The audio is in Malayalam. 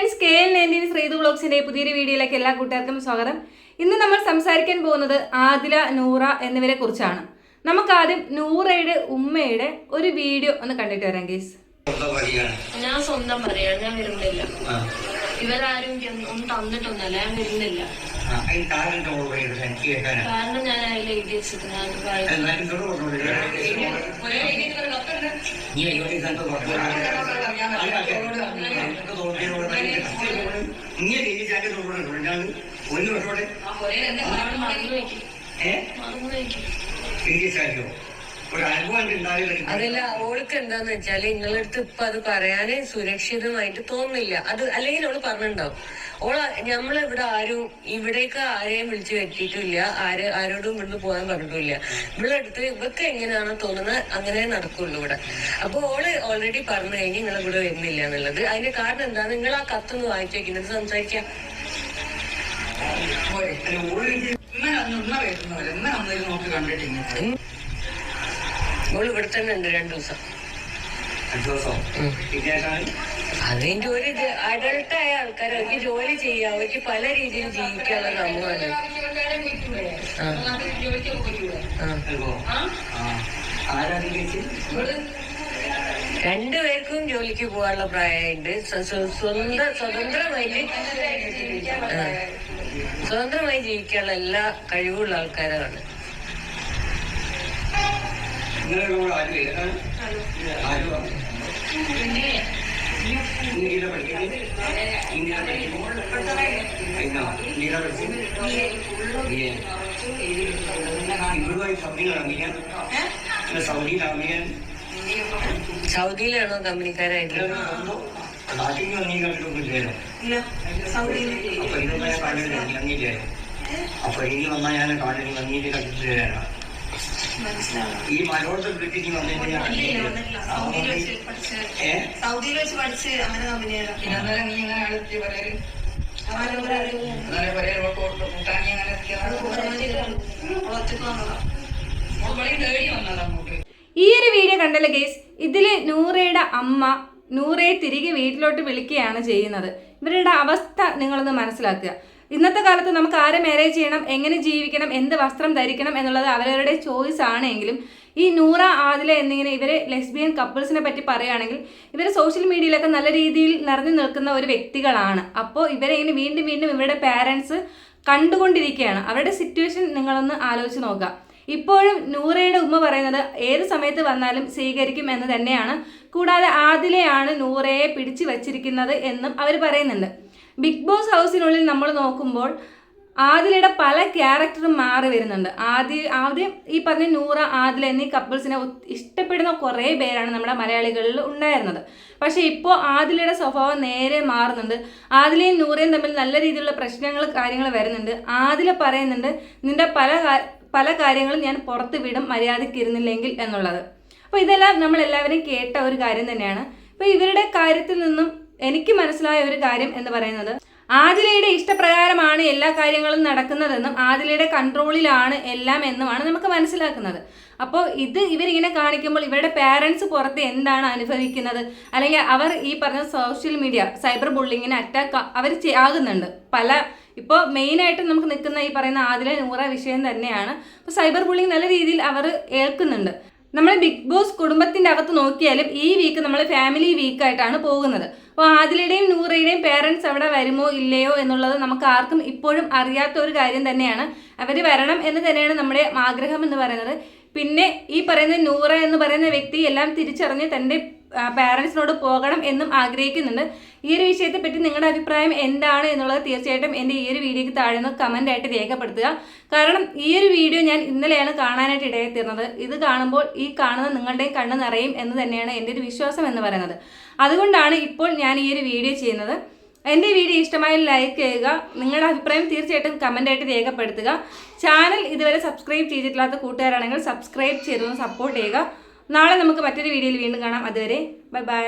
Friends K L nineteen Sreethu ബ്ലോഗ്സിന്റെ പുതിയൊരു വീഡിയോയിലേക്ക് എല്ലാ കൂട്ടുകാർക്കും സ്വാഗതം. ഇന്ന് നമ്മൾ സംസാരിക്കാൻ പോകുന്നത് ആദില നൂറ എന്നിവരെ കുറിച്ചാണ്. നമുക്ക് ആദ്യം നൂറയുടെ ഉമ്മയുടെ ഒരു വീഡിയോ ഒന്ന് കണ്ടിട്ട് വരാം കേസ് ഞാൻ സ്വന്തം പറയാണ് ഞാൻ വരുന്നില്ല. ഇവരാരും ഒന്നും തന്നിട്ടൊന്നല്ല ഞാൻ വരുന്നില്ല കാരണം ഞാൻ അതിൽ എഴുതി വെച്ചിട്ട് ഞാൻ വായിച്ചു. എന്നാലും നീ അയ്യോടി കണ്ടു പറഞ്ഞു. അല്ല, അതോട് എനിക്ക് തോന്നിയതോട് നീ രീതിച്ചാക്കി തോന്നുന്നു ഞാൻ ഒന്ന് വിട്ടോടെ മറന്നു വയ്ക്കും ഏഹ് മറന്നു വയ്ക്കും അനുഭവം ഉണ്ടാവില്ല അതല്ല ഓൾക്ക് എന്താന്ന് വെച്ചാൽ നിങ്ങളടുത്ത് ഇപ്പൊ അത് പറയാനേ സുരക്ഷിതമായിട്ട് തോന്നുന്നില്ല അത് അല്ലെങ്കിൽ ഓൾ പറഞ്ഞിട്ടുണ്ടാവും. ഓൾ നമ്മളിവിടെ ആരും ഇവിടേക്ക് ആരെയും വിളിച്ചു വരുത്തിയിട്ടില്ല. ആര് ആരോടും ഇവിടുന്ന് പോകാൻ പറഞ്ഞിട്ടില്ല. ഇവിടെ അടുത്ത് ഇവക്ക് എങ്ങനെയാണോ തോന്നുന്നത് അങ്ങനെ നടക്കുള്ളൂ ഇവിടെ. അപ്പൊ ഓൾ ഓൾറെഡി പറഞ്ഞു കഴിഞ്ഞ് നിങ്ങൾ ഇവിടെ വരുന്നില്ല എന്നുള്ളത്. അതിന്റെ കാരണം എന്താ? നിങ്ങൾ ആ കത്തൊന്ന് വായിച്ചു വെക്കുന്നത് സംസാരിക്കാം. ഓൾ ഇവിടെ തന്നെ ഉണ്ട് രണ്ടു ദിവസം. അതിന്റെ ഒരു ഇത് അഡൾട്ട് ആയ ആൾക്കാർ അവർക്ക് ജോലി ചെയ്യാം. അവർക്ക് പല രീതിയിൽ ജീവിക്കാനുള്ള സംഭവമാണ് രണ്ടുപേർക്കും ജോലിക്ക് പോകാനുള്ള പ്രായമുണ്ട് സ്വ- സ്വ- സ്വന്തം സ്വതന്ത്രമായിട്ട്. സ്വതന്ത്രമായി ജീവിക്കാനുള്ള എല്ലാ കഴിവുള്ള ആൾക്കാരാണ്. നിങ്ങളുടെ ആരും ഏതാണ് ആരും ഇന്ത്യയിലെ പഠിക്കുന്നത് ഇന്ത്യയിലെ പഠിക്കുന്നത് ഇന്ത്യയിലെ പഠിക്കുന്നത് ഇറങ്ങിയാൽ സൗദിയിൽ ഇറങ്ങിയാൽ സൗദിയിലാണോ കമ്പനിക്കാരായിട്ട്? നാട്ടിൽ വന്നീ കണ്ടിട്ടൊന്നുമില്ലല്ലോ അപ്പൊ ഇതൊന്നും ഞാൻ ഇറങ്ങിയില്ലല്ലോ അപ്പൊ ഇനി വന്നാൽ ഞാൻ കാണില്ല വന്നിട്ട് കണ്ടിട്ട് വരാനാണ് ഈ സൗദിയിൽ വെച്ച് പഠിച്ച് അങ്ങനെ കമ്പനിയാണ് ഈ ഒരു വീഡിയോ കണ്ടല്ലോ കേസ് ഇതിൽ നൂറയുടെ അമ്മ നൂറയെ തിരികെ വീട്ടിലോട്ട് വിളിക്കുകയാണ് ചെയ്യുന്നത്. ഇവരുടെ അവസ്ഥ നിങ്ങളൊന്ന് മനസ്സിലാക്കുക. ഇന്നത്തെ കാലത്ത് നമുക്ക് ആരെ മാരേജ് ചെയ്യണം എങ്ങനെ ജീവിക്കണം എന്ത് വസ്ത്രം ധരിക്കണം എന്നുള്ളത് അവരവരുടെ ചോയ്സ് ആണെങ്കിലും ഈ നൂറ ആദില എന്നിങ്ങനെ ഇവരെ ലെസ്ബിയൻ കപ്പിൾസിനെ പറ്റി പറയുകയാണെങ്കിൽ ഇവർ സോഷ്യൽ മീഡിയയിലൊക്കെ നല്ല രീതിയിൽ നിറഞ്ഞു നിൽക്കുന്ന ഒരു വ്യക്തികളാണ്. അപ്പോൾ ഇവരെ ഇങ്ങനെ വീണ്ടും വീണ്ടും ഇവരുടെ പാരൻസ് കണ്ടുകൊണ്ടിരിക്കുകയാണ്. അവരുടെ സിറ്റുവേഷൻ നിങ്ങളൊന്ന് ആലോചിച്ച് നോക്കുക. ഇപ്പോഴും നൂറയുടെ ഉമ്മ പറയുന്നത് ഏത് സമയത്ത് വന്നാലും സ്വീകരിക്കും എന്ന് തന്നെയാണ്. കൂടാതെ ആദിലെയാണ് നൂറയെ പിടിച്ചു വച്ചിരിക്കുന്നത് എന്നും അവർ പറയുന്നുണ്ട്. ബിഗ് ബോസ് ഹൗസിനുള്ളിൽ നമ്മൾ നോക്കുമ്പോൾ ആദിലയുടെ പല ക്യാരക്ടറും മാറി വരുന്നുണ്ട്. ആദ്യ ആദ്യം ഈ പറഞ്ഞ നൂറ ആദില എന്നീ കപ്പിൾസിനെ ഇഷ്ടപ്പെടുന്ന കുറേ പേരാണ് നമ്മുടെ മലയാളികളിൽ ഉണ്ടായിരുന്നത്. പക്ഷേ ഇപ്പോൾ ആദിലയുടെ സ്വഭാവം നേരെ മാറുന്നുണ്ട്. ആദിലയും നൂറയും തമ്മിൽ നല്ല രീതിയിലുള്ള പ്രശ്നങ്ങൾ കാര്യങ്ങൾ വരുന്നുണ്ട്. ആദില പറയുന്നുണ്ട് നിന്റെ പല പല കാര്യങ്ങളും ഞാൻ പുറത്ത് വിടും മര്യാദയ്ക്കിരുന്നില്ലെങ്കിൽ എന്നുള്ളത്. അപ്പോൾ ഇതെല്ലാം നമ്മൾ എല്ലാവരും കേട്ട ഒരു കാര്യം തന്നെയാണ്. അപ്പോൾ ഇവരുടെ കാര്യത്തിൽ നിന്നും എനിക്ക് മനസ്സിലായ ഒരു കാര്യം എന്ന് പറയുന്നത് ആദിലയുടെ ഇഷ്ടപ്രകാരമാണ് എല്ലാ കാര്യങ്ങളും നടക്കുന്നതെന്നും ആദിലയുടെ കൺട്രോളിലാണ് എല്ലാം എന്നുമാണ് നമുക്ക് മനസ്സിലാക്കുന്നത്. അപ്പോൾ ഇത് ഇവരിങ്ങനെ കാണിക്കുമ്പോൾ ഇവരുടെ പാരൻസ് പുറത്ത് എന്താണ് അനുഭവിക്കുന്നത്? അല്ലെങ്കിൽ അവർ ഈ പറഞ്ഞ സോഷ്യൽ മീഡിയ സൈബർ ബുള്ളിങ്ങിന് അറ്റാക്ക് അവർ ആകുന്നുണ്ട്. പല ഇപ്പോൾ മെയിനായിട്ട് നമുക്ക് നിൽക്കുന്ന ഈ പറയുന്ന ആദില നൂറ വിഷയം തന്നെയാണ്. അപ്പോൾ സൈബർ ബുള്ളിങ് നല്ല രീതിയിൽ അവർ ഏൽക്കുന്നുണ്ട്. നമ്മൾ ബിഗ് ബോസ് കുടുംബത്തിന്റെ അകത്ത് നോക്കിയാലും ഈ വീക്ക് നമ്മൾ ഫാമിലി വീക്കായിട്ടാണ് പോകുന്നത്. അപ്പോൾ ആദിലയുടെയും നൂറയുടെയും പേരൻസ് അവിടെ വരുമോ ഇല്ലയോ എന്നുള്ളത് നമുക്ക് ആർക്കും ഇപ്പോഴും അറിയാത്ത ഒരു കാര്യം തന്നെയാണ്. അവർ വരണം എന്ന് തന്നെയാണ് നമ്മുടെ ആഗ്രഹം എന്ന് പറയുന്നത്. പിന്നെ ഈ പറയുന്ന നൂറ എന്ന് പറയുന്ന വ്യക്തി എല്ലാം തിരിച്ചറിഞ്ഞ് തന്റെ പാരൻസിനോട് പോകണം എന്നും ആഗ്രഹിക്കുന്നുണ്ട്. ഈ ഒരു വിഷയത്തെ പറ്റി നിങ്ങളുടെ അഭിപ്രായം എന്താണ് എന്നുള്ളത് തീർച്ചയായിട്ടും എന്റെ ഈ ഒരു താഴെ നിന്ന് കമന്റ് ആയിട്ട് രേഖപ്പെടുത്തുക. കാരണം ഈ ഒരു വീഡിയോ ഞാൻ ഇന്നലെയാണ് കാണാനായിട്ട് ഇടയെത്തിരുന്നത് ഇത് കാണുമ്പോൾ ഈ കാണുന്ന നിങ്ങളുടെയും കണ്ണ് നിറയും എന്ന് തന്നെയാണ് എന്റെ ഒരു വിശ്വാസം എന്ന് പറയുന്നത്. അതുകൊണ്ടാണ് ഇപ്പോൾ ഞാൻ ഈ ഒരു വീഡിയോ ചെയ്യുന്നത്. എന്റെ വീഡിയോ ഇഷ്ടമായി ലൈക്ക് ചെയ്യുക നിങ്ങളുടെ അഭിപ്രായം തീർച്ചയായിട്ടും കമന്റ് ആയിട്ട് രേഖപ്പെടുത്തുക. ചാനൽ ഇതുവരെ സബ്സ്ക്രൈബ് ചെയ്തിട്ടില്ലാത്ത കൂട്ടുകാരാണെങ്കിൽ സബ്സ്ക്രൈബ് ചെയ്തൊന്ന് സപ്പോർട്ട് ചെയ്യുക. നാളെ നമുക്ക് മറ്റൊരു വീഡിയോയിൽ വീണ്ടും കാണാം. അതുവരെ ബൈ ബൈ